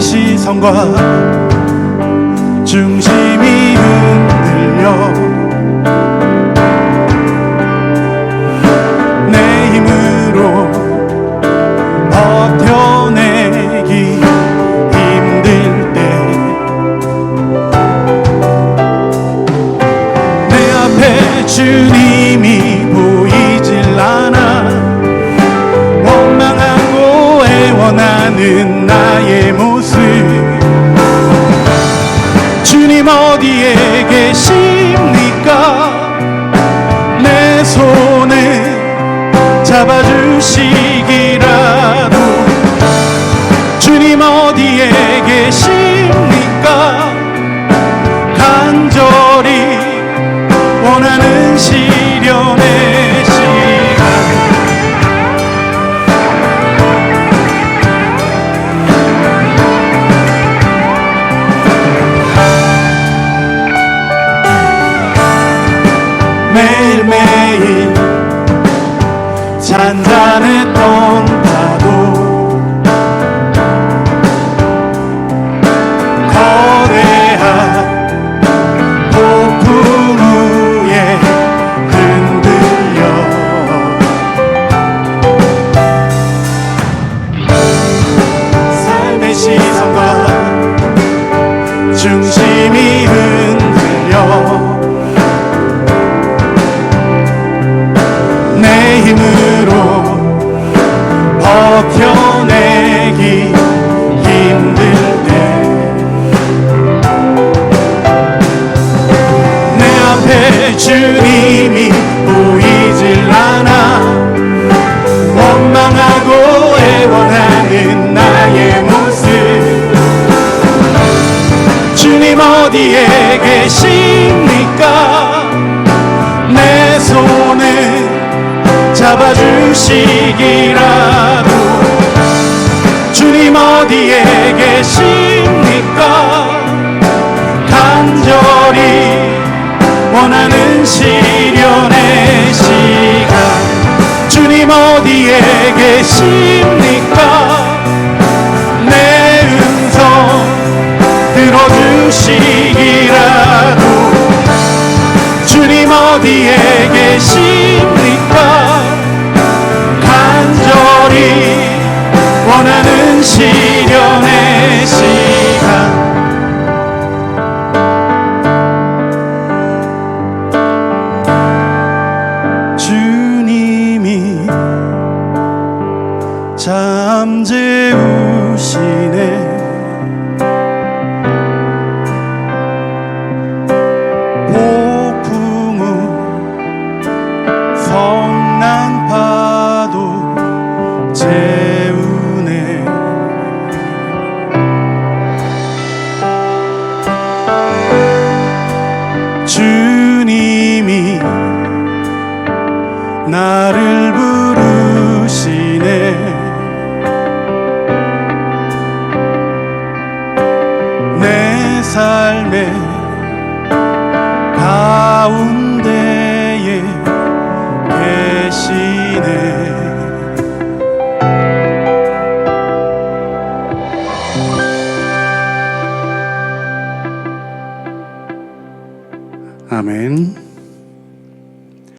시선과 중심이 흔들려. 내 힘으로 버텨내기 힘들 때. 내 앞에 주님이 보이질 않아. 원망하고 애원하는 나의 모습 주님 어디에 계십니까? 내 손을 잡아주시기라도. 주님 어디에 잔잔했던 힘으로 버텨내기 힘들 때 내 앞에 주님이 보이질 않아. 원망하고 애원하는 나의 모습. 주님 어디에 계십 잡아주시기라도. 주님 어디에 계십니까? 간절히 원하는 시련의 시간. 주님 어디에 계십니까? 내 음성 들어주시기 주님이 나를 부르시네. 내 삶의 가운데 Amen.